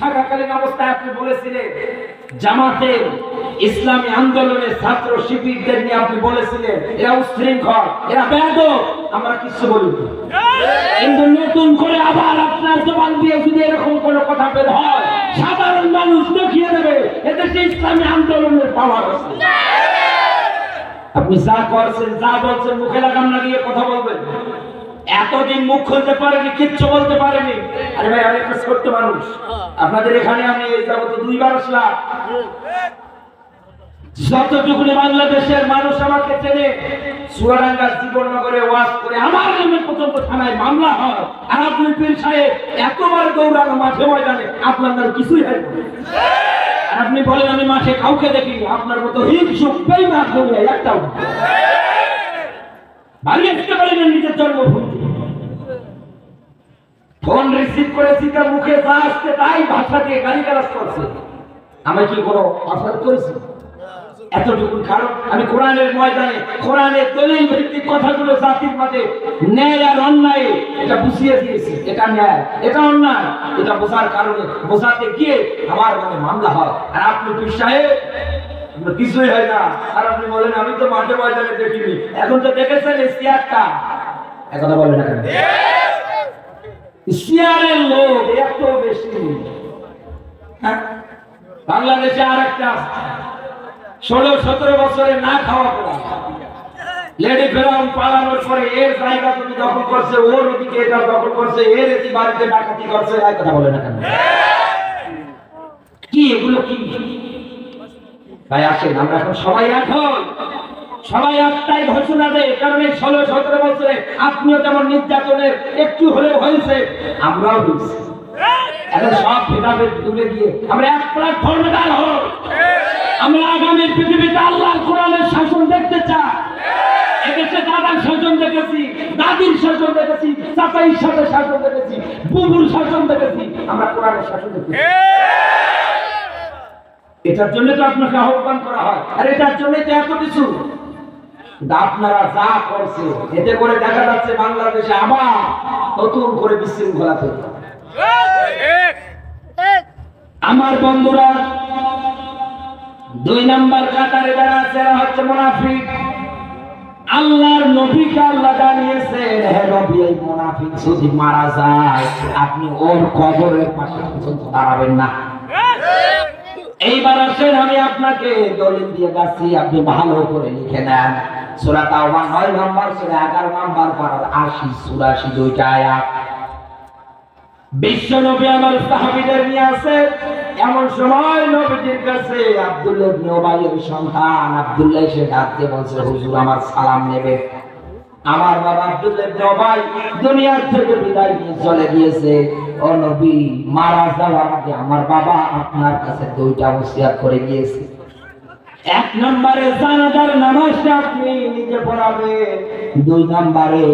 থাকাকালীন অবস্থায় আপনি বলেছিলেন ইসলামী আন্দোলনের ছাত্র শিবিরদের নিয়ে আপনি বলেছিলেন এরা উশৃঙ্খল এরা বেদ আমরা কিছু বলিনি। কিন্তু নতুন করে আবার আপনার জবান দিয়ে যদি এরকম কোনো কথা বের হয় সাধারণ মানুষ দেখিয়ে দেবে এদেশে ইসলামী আন্দোলনের পাওয়ার আছে। আপনি যা করছেন যা বলছেন মুখে লাগাম লাগিয়ে কথা বলবেন। এতদিন মুখ খুলতে পারেনি, কিচ্ছু বলতে পারেনি। আরে ভাই, আমি একটা ছোট্ট মানুষ। আপনাদের এখানে আমি এই যাবত দুইবার আসলাম। যতটুকুনি বাংলাদেশের মানুষ আমাকে চেনে চুয়াডাঙ্গা জীবননগরে ওয়াজ করে আমার নামে পর্যন্ত থানায় মামলা হয়। আর আপনি পীর সাহেব এতবার দৌড়ানো মাঠে ময়দানে আপনার নাম কিছুই হয় আর আপনি বলেন, আমি মাঠে কাউকে দেখি আপনার মতো হিংসুক বেইমান দুনিয়ায় একটাও না। বাড়িয়ে দিতে পারেন নিজের জন্মভূমি ফোন রিসিভ করেছি তার মুখে যা আসছে তাই ভাষা দিয়ে গালি গালাজ করছে। আমি কি কোনো অপরাধ করেছি? এতটুকু কারণ আমি কোরআনের ময়দানে, কোরআনের দলিল ভিত্তিক কথাগুলো জাতির মাঝে ন্যায় আর অন্যায়, এটা বুঝিয়ে দিয়েছি। এটা ন্যায়, এটা অন্যায়, এটা বোঝার কারণে বোঝাতে গিয়ে আমার মামলা হয়। আর আপনি কিছুই হয় না। আর আপনি বলেন, আমি তো মাঠে ময়দানে দেখিনি। এখন তো দেখেছেন এই চেয়ারটা। একথা বলেন না কেন? চেয়ারের লোক এত বেশি। হ্যাঁ? বাংলাদেশে আর একটা ষোলো, সতেরো বছরে না খাওয়া পড়া। লেডি ফেরাউন পালানোর পরে এর জায়গা তুমি দখল করছে, ওর ওদিকে এটা দখল করছে, এর এটি বাড়িতে ডাকাতি করছে এক কথা বলে না কেন? কি এগুলো কি? ভাই, আসেন, আমরা এখন সবাই এখন সবাই একটাই ঘোষণা দেয়, কারণ এই ষোলো সতেরো বছরে আপনিও তেমন নির্যাতনের একটু হলেও হয়েছে, আমরাও হয়েছি। এখন সব ভেদাভেদ দিয়ে আমরা এক হব আমরা আগামী পৃথিবীতে আল্লাহ কোরআনের শাসন দেখতে চাই। এদেশে দাদার শাসন দেখেছি, দাদির শাসন দেখেছি চাচাইর সাথে শাসন দেখেছি, বুবুর শাসন দেখেছি, আমরা কোরআনের শাসন দেখেছি এটার জন্য তো আপনাকে আহ্বান করা হয়, আর এটার জন্য তো এত কিছু। আপনারা যা করছে, এতে করে দেখা যাচ্ছে বাংলাদেশে আবার নতুন করে বিশৃঙ্খলা আমার বন্ধুরা, দুই নাম্বার কাতারে যারা আছে, এরা হচ্ছে মুনাফিক। আল্লাহর নবীকে আল্লাহ জানিয়েছেন, হে নবী, এই মুনাফিক যদি মারা যায়, আপনি ওর কবরের পাশে পর্যন্ত দাঁড়াবেন না। এইবার আসেন, আমি আপনাকে দলিল দিয়ে যাচ্ছি, আপনি ভালো করে লিখে নেন। সূরা তাওবা 9 নম্বর, সূরা 11 নম্বর 80 84 দুইটা আয়াত। বিশ্ব নবী আমার সাহাবীদের নিয়ে এমন সময় নবীজির কাছে আব্দুল্লাহ সন্তান আব্দুল্লাহ সে ডাক দিয়ে বলছে, হুজুর, আমার সালাম নেবে। আমার বাবা আব্দুল্লাহ ইবনে উবাই দুনিয়ার থেকে বিদায় নিয়ে চলে গিয়েছে। ও নবী, মারা যাওয়ার আগে আমার বাবা আপনার কাছে দুইটা ওসিয়াত করে গিয়েছে। এক নম্বরে জানাজার নামাজটা আপনি নিজে পড়াবেন। দুই নম্বরে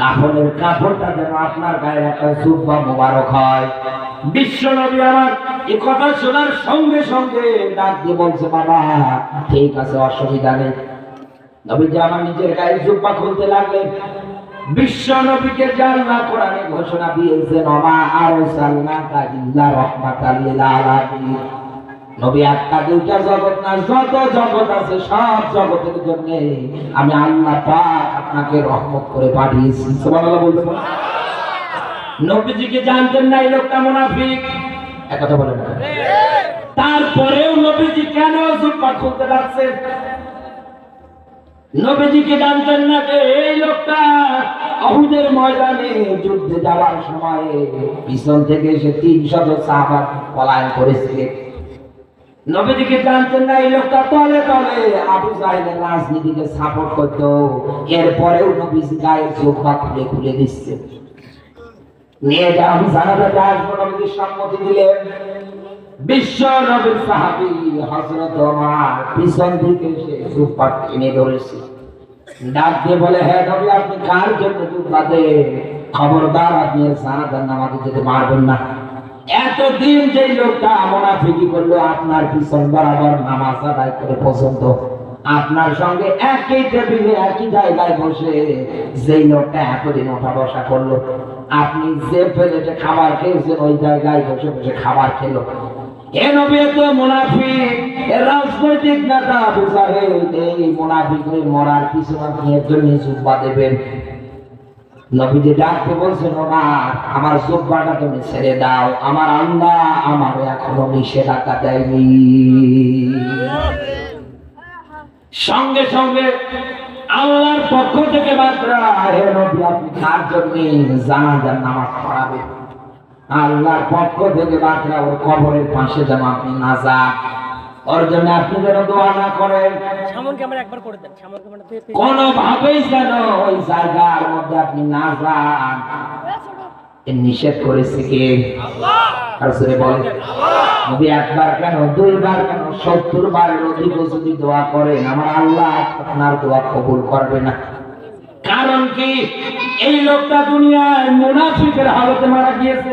কাপড়ের কাপড়টা যেন আপনার গায়ে একটা সুব্বা মোবারক হয়। বিশ্ব নবী আমার এ কথা শোনার সঙ্গে সঙ্গে ডাক দিয়ে বলছে, বাবা, ঠিক আছে, অসুবিধা নেই। নবীজি আমার নিজের গায়ে জুব্বা খুলতে লাগলেন। বিশ্ব নবীকে জানলা কোরআনে ঘোষণা দিয়েছেন অমা আরসালনাকা ইল্লা রাহমাতাল লিল আলামিন। নবী একটা দুইটা জগৎ না, যত জগৎ আছে সব জগতের জন্য আমি আল্লাহ পাক আপনাকে রহমত করে পাঠিয়েছি। বলতে পারেন নবীজিকে জানতেন না এই লোকটা বলেন তারপরেও নবীজি কেন নবীজিকে জানতেন না যে এই লোকটা অহুদের ময়দানে যুদ্ধে যাওয়ার সময় পিছন থেকে এসে তিন শত সাহাবাত পলায়ন করেছিলেন। নবীজিকে জানতেন না এই লোকটা তলে তলে আবু রাজনীতিকে সাপোর্ট করতো। এরপরেও নবীজি গায়ের খুলে খুলে দিচ্ছে। নিয়ে জানাজাতে আসব নবীজির সম্মতি দিলেন বিশ্ব নবীর সাহাবী হযরত ওমর পিছন জুব্বা টেনে ধরেছে। ডাক দিয়ে বলে হ্যাঁ নবী, আপনি কার জন্য জুব্বা খবরদার, আপনি জানাজার নামাজে যেতে পারবেন না। এতদিন যে লোকটা মুনাফিকি করল আপনার পিছন বরাবর নামাজ আদায় করে পছন্দ? আপনার সঙ্গে একই টেবিলে, একই জায়গায় বসে যেই লোকটা এতদিন ওঠা বসা করল। আপনি যে প্লেটে খাবার খেয়েছেন, ওই জায়গায় বসে বসে খাবার খেলো। এ নবী তো মুনাফিক রাজনৈতিক নেতা বুঝাবে এই মুনাফিক মরার পিছনে আপনি একজন জুব্বা দেবেন। নবীজি ডাকতে বলছেন না আমার জুব্বাটা তুমি ছেড়ে দাও, আমার আল্লাহ আমার এখনও নিষেধাজ্ঞা দেয়নি সঙ্গে সঙ্গে আল্লাহর পক্ষ থেকে আল্লাহর পক্ষ থেকে বার্তা, ওর কবরের পাশে যেন আপনি না যান। ওর জন্য আপনি যেন দোয়া না করেন সামন ক্যামেরা একবার করে দেন সামন ক্যামেরা কোনোভাবেই যেন ওই জায়গার মধ্যে আপনি না যান। নিষেধ করেছে কে? আর সে বলে নবী একবার কেন দুইবার কেন সত্তর বারের অধিক যদি দোয়া করেন? আমার আল্লাহ আপনার দোয়া কবুল করবে না। কারণ কি? এই লোকটা দুনিয়ায় মুনাফিকের হালতে মারা গিয়েছে।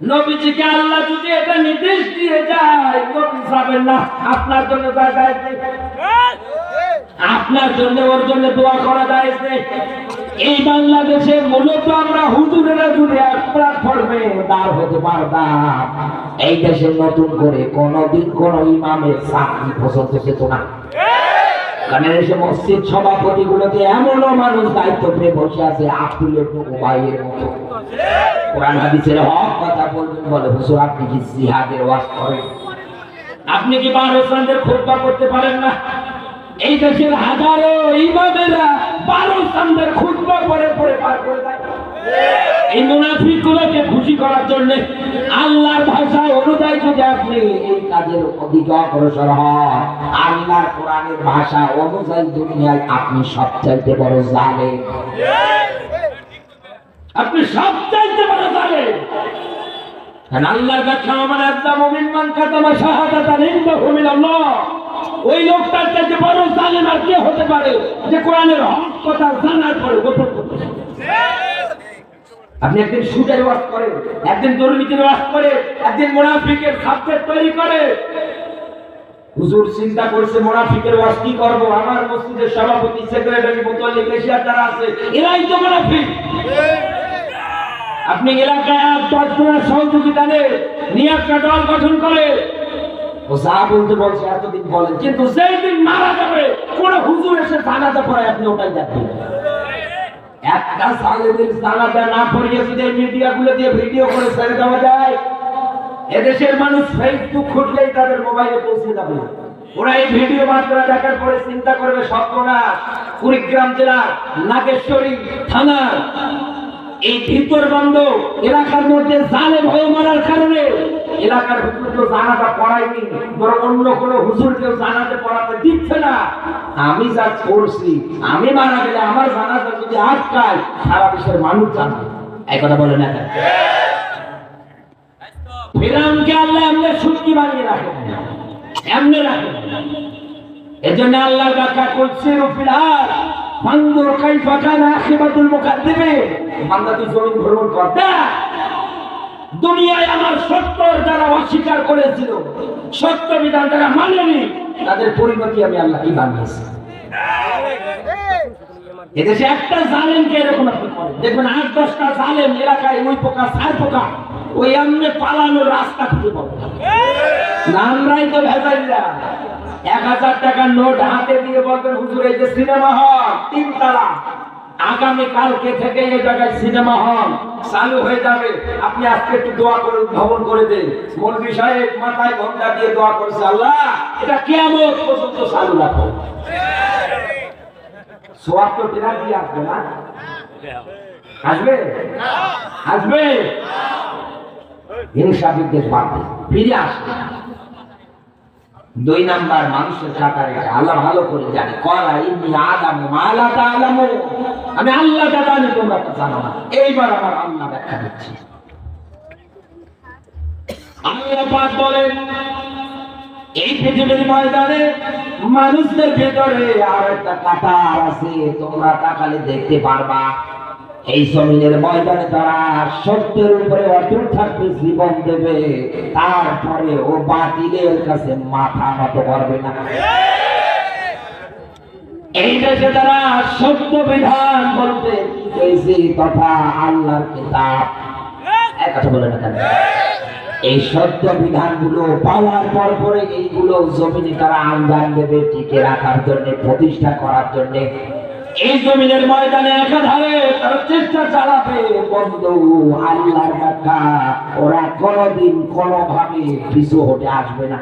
নবীজিকে আল্লাহ যদি এটা নির্দেশ দিয়ে যায়, নবী যাবেন না, আপনার জন্য। আপনার জন্য ওর জন্য দোয়া করা এই বাংলাদেশে মূলত আমরা হুজুরেরা যদি এক প্ল্যাটফর্মে দাঁড় হতে পারতাম, এই দেশে নতুন করে কোনদিন কোন ইমামের চাকরি পছন্দ যেত না কারণ এসে মসজিদ সভাপতি গুলোতে এমনও মানুষ দায়িত্ব পেয়ে বসে আছে আব্দুল উবাইয়ের মতো কোরআন হাদিসের হক বলবেন, বলে, হুজুর, আপনি কি জিহাদের ওয়াজ করেন? আপনি কি করতে পারেন না? এই দেশের হাজারো ইমামেরা বারো খুতবা করে পড়ে পার করে দেয়। এই খুশি করার জন্য আল্লাহর ভাষা অনুযায়ী যদি আপনি এই কাজের অধিক অগ্রসর হন, আল্লাহর কোরআনের ভাষা অনুযায়ী দুনিয়ায় আপনি সবচাইতে বড় জানেন আপনি সবচাইতে বড় কারণ আল্লাহর কাছে আমার একদম অভিমান কাতামা শাহাদাতান ইনদাহু মিনাল্লাহ ওই লোকটার কাছে বড় জালেম আর কে হতে পারে যে কোরআনের কথা জানার পরে গোপন আপনি একদিন সুদের ওয়াজ করে একদিন দুর্নীতির ওয়াজ করে, একদিন মোনাফিকের সাবজেক্ট তৈরি করে। হুজুর চিন্তা করছে, মোনাফিকের ওয়াজ কি করব? আমার মসজিদের সভাপতি, সেক্রেটারি মুতল্লি যারা আছে, এরাই তো মোনাফিক। আপনি গঠন করে। বলতে এতদিন বলেন। যেই দিন মারা এসে আপনি ওটাই একটা না মিডিয়া গুলো দিয়ে ভিডিও করে ছেড়ে দেওয়া যায়, এদেশের মানুষ ফেসবুক খুঁজলেই তাদের মোবাইলে পৌঁছে যাবে। ওরা এই ভিডিও মাত্রা দেখার পরে চিন্তা করবে সত্যনা কুড়িগ্রাম জেলার নাগেশ্বরী থানা এই ভিতর বন্ধ এলাকার মধ্যে জালেম হয়ে মারার কারণে এলাকার হুজুর কেউ জানাটা পড়ায়নি, বরং অন্য কোনো হুজুর কেউ জানাতে পড়াতে দিচ্ছে না। আমি যা করছি, আমি মারা গেলে আমার জানাটা যদি আটকায়, সারা বিশ্বের মানুষ জানবে। এই কথা বলে না? ফিরাউনকে আল্লাহ এমনি সুটকি বানিয়ে রাখেন এমনি রাখেন এজন্য আল্লাহ ব্যাখ্যা করছে রফিলার ফান্দুর কাইফা কানা আখিবাতুল মুকাদ্দিমিন বান্দা তুই জমিন ভ্রমণ কর। দুনিয়ায় আমার সত্য যারা অস্বীকার করেছিল। সত্য বিধান যারা মানেনি। তাদের পরিণতি আমি আল্লাহ কি বানিয়েছি এদেশে একটা জালেমকে এরকম আপনি দেখবেন আট, দশটা জালেম এলাকায় ওই পোকা সার পোকা, ওই এমনি পালানোর রাস্তা খুঁজে পাবে। না আমরাই তো ভেজাইলা এক হাজার টাকার নোট হাতে দিয়ে বলবেন, হুজুর, এই যে সিনেমা হল তিন তালা আগামী কালকে থেকে এই জায়গায় সিনেমা হল। চালু হয়ে যাবে। আপনি আজকে একটু দোয়া করে উদ্ভাবন করে দেন। মৌলবী সাহেব মাথায় ঘণ্টা দিয়ে দোয়া করেছে, আল্লাহ, এটা কেমন পর্যন্ত চালু রাখো। সোয়াব তো টেরার দিয়ে আসবে না? আসবে? আসবে? হিংসা বিদ্বেষ বাদ ফিরে আসবে। দুই নাম্বার মানুষের কাতারে আল্লাহ ভালো করে জানে। কলা ইন্নি আলামু মালা তাআলামু আমি আল্লাহ তা জানি, তোমরা তা জানো না। এইবার আমার আল্লাহ ব্যাখ্যা দিচ্ছি। আল্লাহ পাক বলেন, এই পৃথিবীর ময়দানে মানুষদের ভেতরে আর একটা কাতার আছে। তোমরা তাকালে দেখতে পারবা। এই জমিনের ময়দানে তারা সত্যের উপরে অটুট থাকবে জীবন দেবে। তারপরে ও বাতিলের কাছে মাথা নত করবে না। এই দেশে তারা সত্য বিধান বলতে পেয়েছি তথা আল্লাহর কিতাব। এক কথা বলে না কেন? এই সত্য পাওয়ার পর পরে এইগুলো জমিনে তারা আঞ্জাম দেবে, টিকে রাখার জন্য, প্রতিষ্ঠা করার জন্য। এই জমিনের ময়দানে একাধারে তারা চেষ্টা চালাবে, বন্ধু, আল্লাহর কথা ওরা কোনোদিন কোনোভাবে পিছু হটে আসবে না।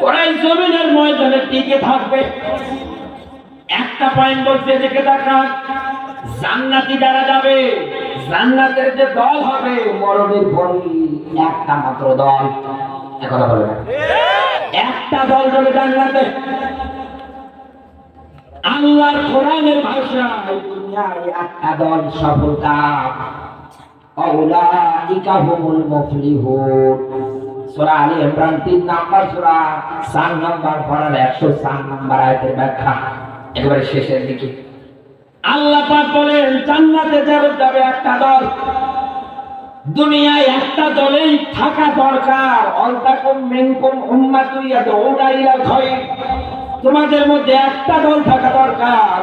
ওরা এই জমিনের ময়দানে টিকে থাকবে। একটা পয়েন্ট বলছে, দেখে দেখান জান্নাতি যারা যাবে, জান্নাতের যে দল হবে, মরণের পরে একটা মাত্র দল। কথা বলে না একটা দল যাবে জান্নাতে। আল্লাহর কোরআনের ভাষা এই দুনিয়ায় একটা দল সফল কাম অউলাইকা হুমুল মুফলিহুন। সূরা আলী ইমরান 3 নাম্বার সূরা 4 নাম্বার পড়ার 104 নাম্বার আয়াতের ব্যাখ্যা। একেবারে শেষের দিকে। আল্লাহ পাক বলেন, জান্নাতে যাবে যাবে একটা দল। দুনিয়ায় একটা দলেই থাকা দরকার। অলতাকুম মিনকুম উম্মাতুন ইয়াদউনা ইলা খায়র তোমাদের মধ্যে একটা দল থাকা দরকার।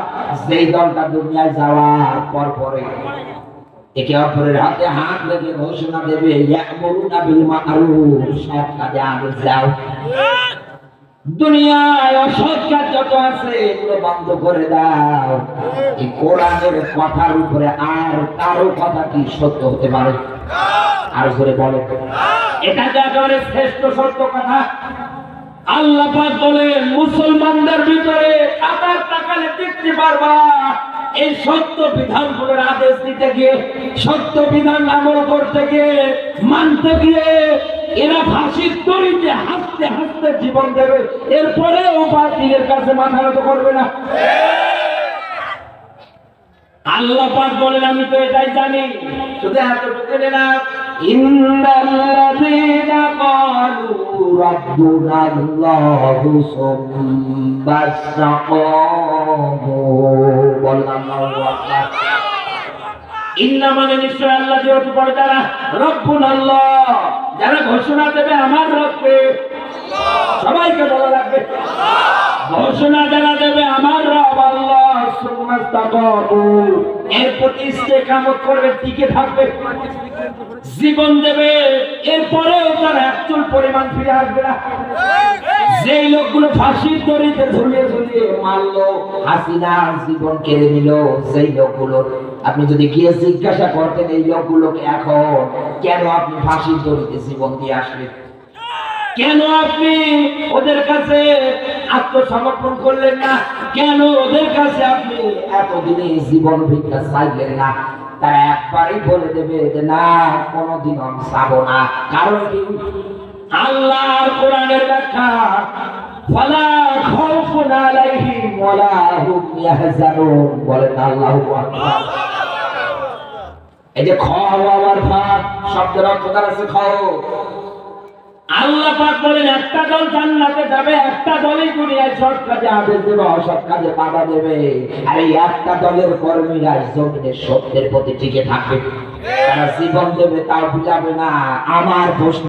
যেই দলটা দুনিয়ায় যাওয়ার পর পরে একে অপরের হাতে হাত রেখে ঘোষণা দেবে ইয়ামুরুনা বিল মা'রুফ। সৎ কাজে আগে যাও। দুনিয়ায় অসৎ কাজ যত আছে এগুলো বন্ধ করে দাও। এই কোরআনের কথার উপরে আর কারও কথা কি সত্য হতে পারে? আর করে বলে। এটা যে একেবারে শ্রেষ্ঠ সত্য কথা আল্লাহ পাক বলেন মুসলমানদের ভিতরে আবার তাকালে দেখতে পারবা, এই সত্য বিধানগুলোর আদেশ দিতে গিয়ে, সত্য বিধান আমল করতে গিয়ে, মানতে গিয়ে, এরা ফাঁসির তরিতে হাসতে হাসতে জীবন দেবে। এরপরেও বাতিলের কাছে মাথা করবে না। আল্লাহ পাক বলেন, আমি তো এটাই জানি। শুধু এতটুকু না মানে নিশ্চয় যেহেতু যারা ঘোষণা দেবে আমার রব্বে সবাইকে বলা লাগবে। ঘোষণা যারা দেবে আমার রব জীবন দেবে, এরপরেও তার একচুল পরিমাণ ফিরে আসবে না। যেই লোকগুলো ফাঁসির দড়িতে ঝুলিয়ে ঝুলিয়ে মারলো, হাসিনা জীবন কেড়ে নিল। সেই লোকগুলো, আপনি যদি গিয়ে জিজ্ঞাসা করতেন, এই লোকগুলোকে এখন কেন আপনি ফাঁসির দড়িতে জীবন দিয়ে আসলেন? কেন আপনি ওদের কাছে আত্মসমর্পণ করলেন না? কেন ওদের কাছে আপনি এতদিনে জীবন ভিক্ষা চাইলেন না? তারা একবারই বলে দেবে যে, না, কোনোদিন আমি চাবো না। কারণ কি? আল্লাহর কোরআনের ব্যাখ্যা এই যে খাও আবার ভাত শব্দের অর্থ তার আছে আল্লাহ পাক বলেন, একটা দল জান্নাতে যাবে, একটা দলই দুনিয়ায় সৎ কাজে আদেশ দেবে, অসৎ কাজে বাধা দেবে। আর এই একটা দলের কর্মীরা জমিনে সত্যের প্রতি টিকে থাকবে। তারা জীবন দেবে, তাও বুঝাবে না, আমার প্রশ্ন